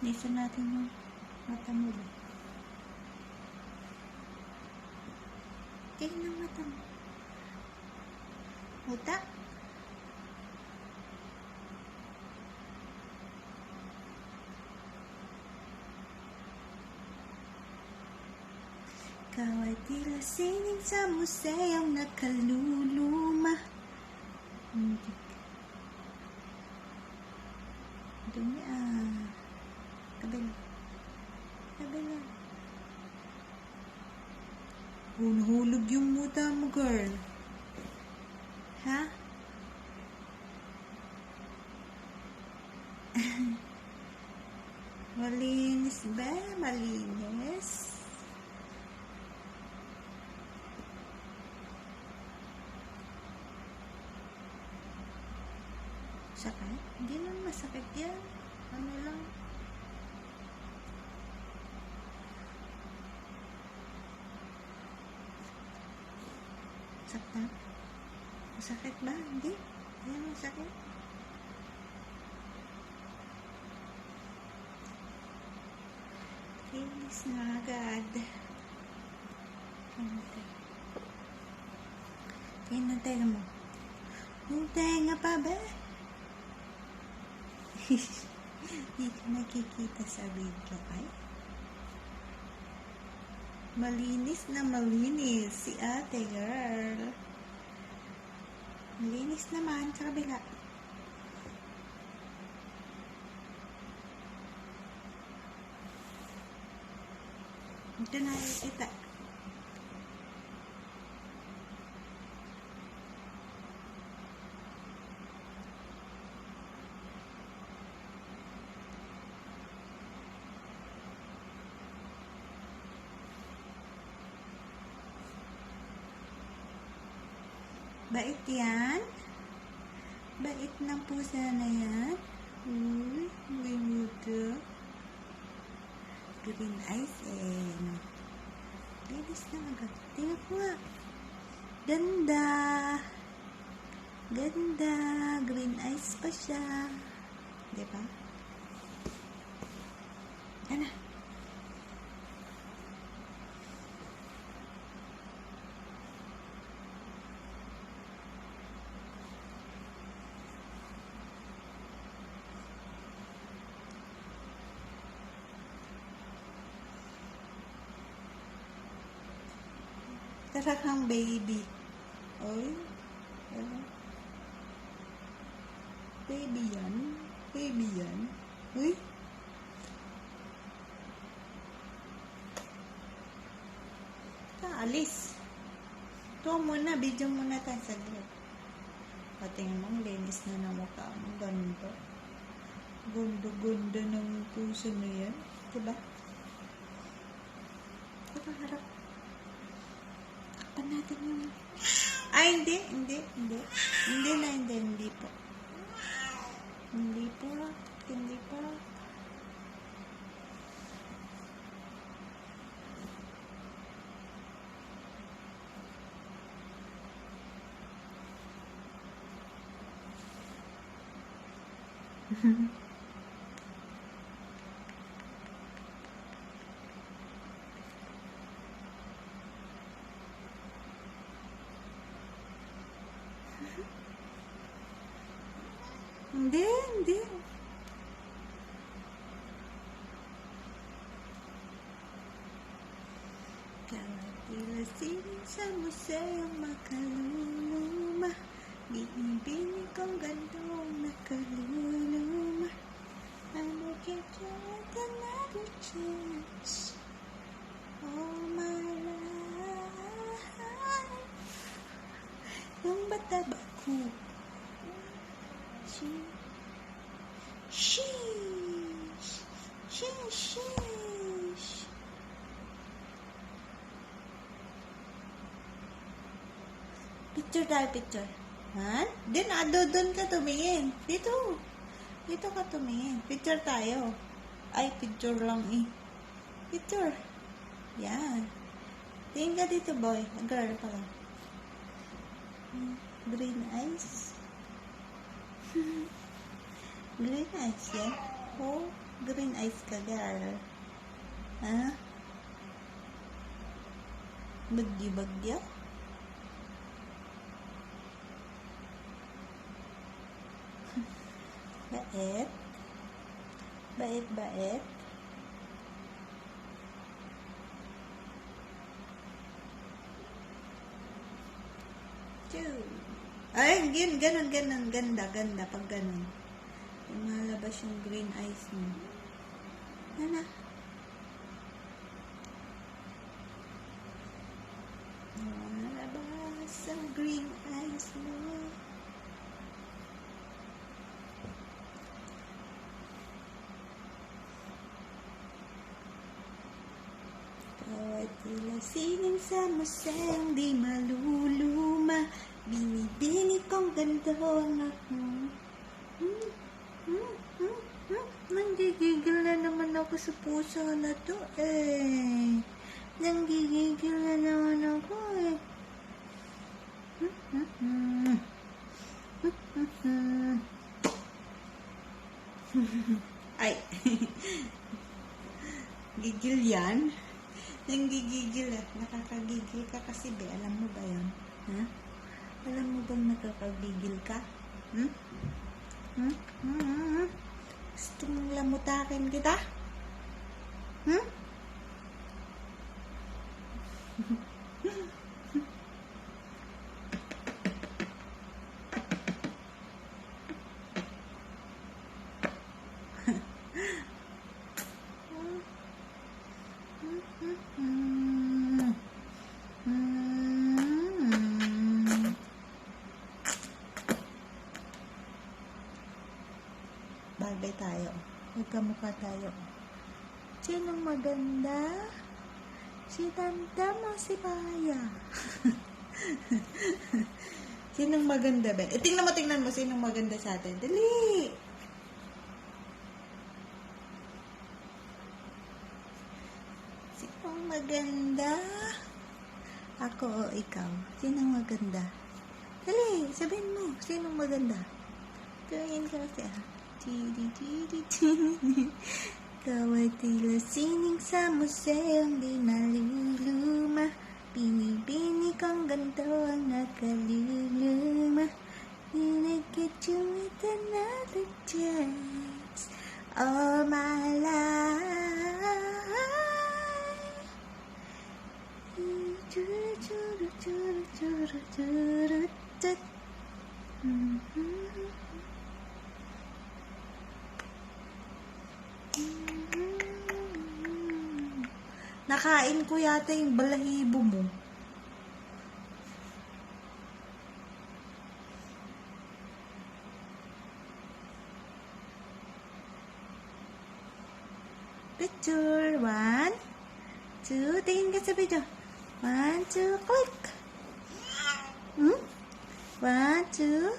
Lisa natin yung mata mo? Tingnan ng mata mo. Utak? Ikaw ay tila sining sa museyong nakaluluma. Hindi. Dumi ah. Kabila. Kabila. Nahulog yung muta mo, girl. Ha? malinis ba? Malinis? Sakit? Hindi naman masakit yan. Ano lang? Sakta? Masakit ba? Hindi. Hindi masakit. Finish na agad. Hintay. Hintay mo. Hintay nga pa ba? Hindi ka nakikita sa video ay? Malinis na malinis si ate girl. Malinis naman sa kabila. Ito na kita. Bait yan. Bait ng pusa na yan. Uy, uy muto. Green eyes and Linis na agad. Tingnan ko nga. Ganda. Ganda. Green eyes pa siya. Diba? Ano? Tara kang baby. Oy. Ano? Baby yan. Baby yan. Uy. Kaalis. Ito muna. Video muna tayo saglit. Patingin mo, ang linis na ng mukha mo. Ganda. Ganda-ganda ng puso na yan. Diba? Diba harap? Takpan natin yung... Ay, hindi, hindi, hindi. Hindi na, hindi, hindi po. Hindi po, hindi po. Hindi, hindi. Tila sining sa museyong makaluluma Binibining kong gandong nakaluluma Ano kaya another chance Oh my life Yung bata ba ko She- Sheesh Sheesh Picture tayo, picture. Ha? Din, ado, doon ka tumingin. Dito. Dito ka tumingin. Picture tayo. Ay, picture lang eh. Picture. Yan. Tingin ka dito, boy. Girl pa lang. Hmm, Green eyes. Green eyes, yan. ako. Green eyes ka, girl. Ha? Bagyo-bagyo? Bait? Bait-bait? Two. Ay, gan, ganun, ganun, ganda, ganda, pag ganun. Lumalabas yung green eyes mo. Ano? Lumalabas ang green eyes mo. Bawat tila sining sa museng di maluluma Binibini kong ganito ang ako hmm, hmm, hmm, hmm. Nanggigigil na naman ako sa puso na to eh Nanggigigil na naman ako eh Hmm, hmm, hmm. Hmm, hmm, hmm. Ay Gigil yan? Nanggigigil at nakakagigil ka kasi be, alam mo ba yun? Ha? Alam mo bang nakakagigil ka? Hmm? Hmm? Hmm? hmm? Gusto mong lamutakin kita? Hmm. Hmm. Bagay tayo. Magkamukha tayo. Sinong maganda? Si Damdam o si Maya? Sinong maganda, Ben? Eh, tingnan mo, tingnan mo. Sinong maganda sa atin? Dali! Sinong maganda? Ako o ikaw? Sinong maganda? Dali, sabihin mo. Sinong maganda? Tingin ka kasi ah. Tiri. Kaway tila sining sa museong di maluluma. Binibini kong ganito ang nakaluluma. Didn't get you with another chance all my life. Churu, churu, churu, churu, churu, tut. Mhm. Nakain ko yata yung balahibo mo. Picture. One, two. Tingin ka sa video. One, two, click. Hmm? One, two.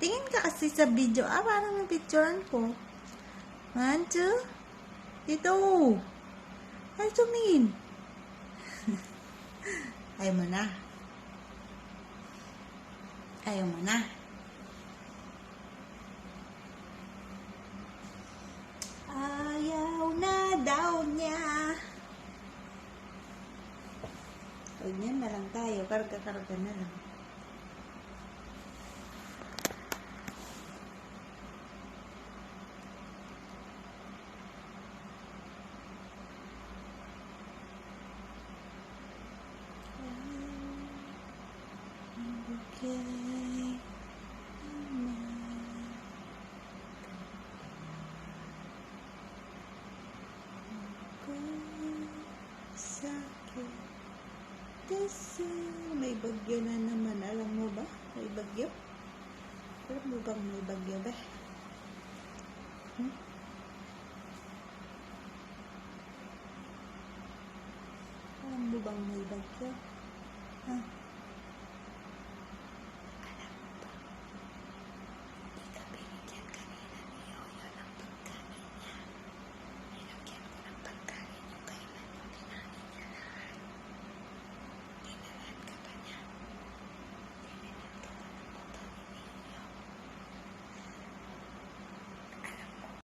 Tingin ka kasi sa video. Ah, parang yung picturean ko. One, two. Dito. Ay, tumingin. Ayaw mo na. Ayaw mo na. Ayaw na daw niya. Ganyan na lang tayo. Karga-karga na lang. Sakit. Kasi may bagyo na naman. Alam mo ba? May bagyo? Alam mo bang may bagyo ba? Hmm? Alam mo bang may bagyo? Ha?